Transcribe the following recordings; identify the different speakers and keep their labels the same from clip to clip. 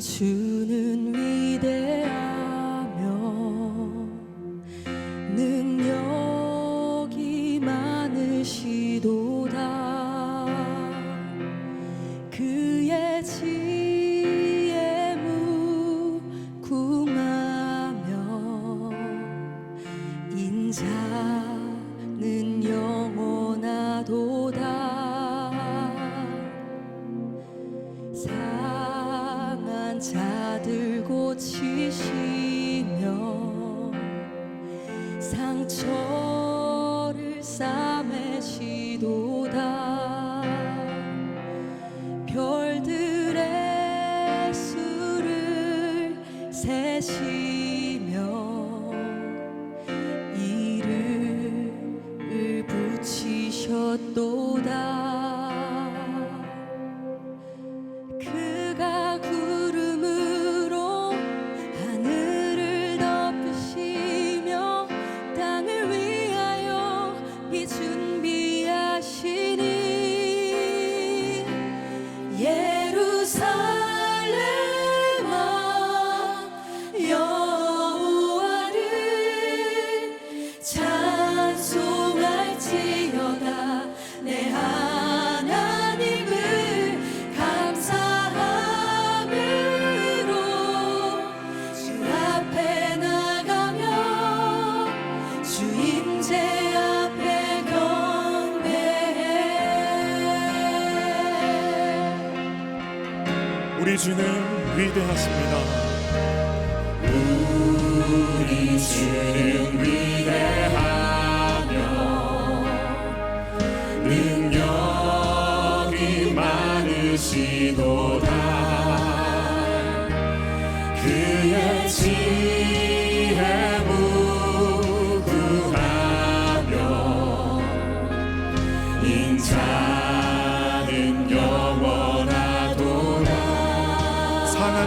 Speaker 1: 주는 고치시며 상처를 싸매시도다. 별들의 수를 세시
Speaker 2: 우리 주는 위대하십니다.
Speaker 3: 우리 주는 위대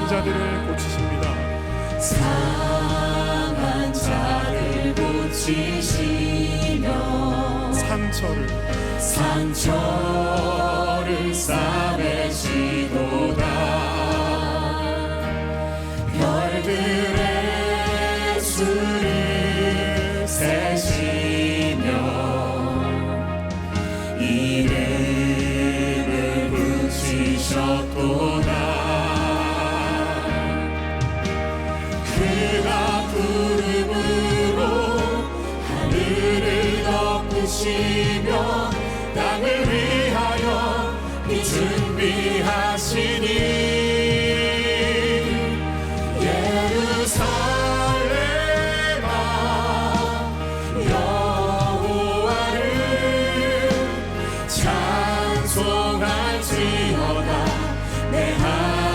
Speaker 2: 상한 자들을 고치십니다.
Speaker 3: 상한 자를 고치시며
Speaker 2: 상처를
Speaker 3: 상처를 싸매시도다 별들의 수를 세시며 이름을 붙이셨도 덮으시며 땅을 위하여 비 준비하시니 찬송할지어다 내 하나님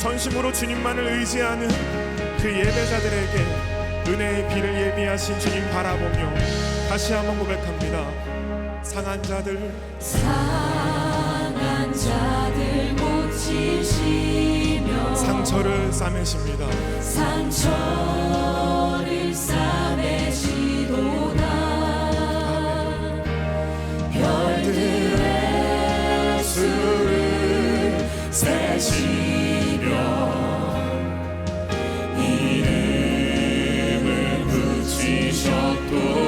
Speaker 2: 전심으로 주님만을 의지하는 그 예배자들에게 은혜의 비를 예비하신 주님 바라보며 다시 한번 고백합니다. 상한 자들
Speaker 1: 상한 자들 고치시며
Speaker 2: 상처를 싸매십니다.
Speaker 1: 상처를 싸매시
Speaker 3: 붙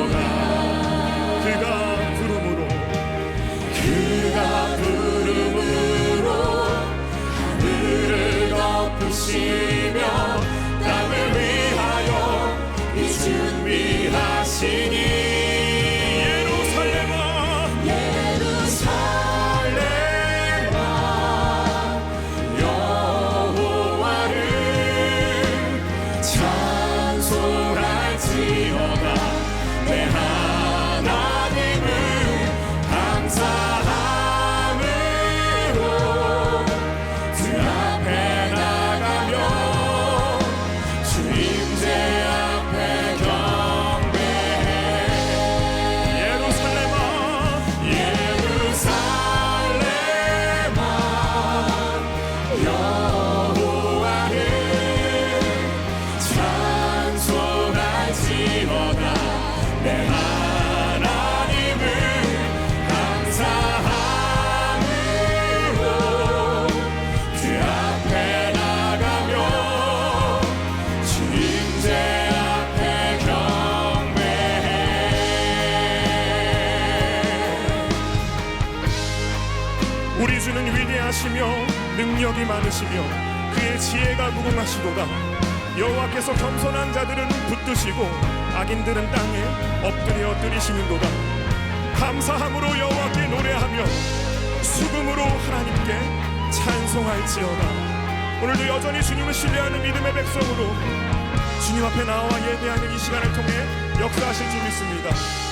Speaker 2: 위대하시며 능력이 많으시며 그의 지혜가 무궁하시도다. 여호와께서 겸손한 자들은 붙드시고 악인들은 땅에 엎드려 뜨리시는도다. 감사함으로 여호와께 노래하며 수금으로 하나님께 찬송할지어다. 오늘도 여전히 주님을 신뢰하는 믿음의 백성으로 주님 앞에 나와 예배하는 이 시간을 통해 역사하실 줄 믿습니다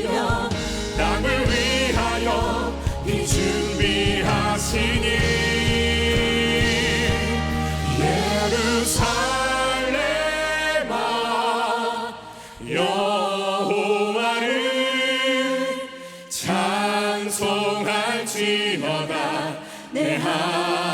Speaker 3: 내 네. 네.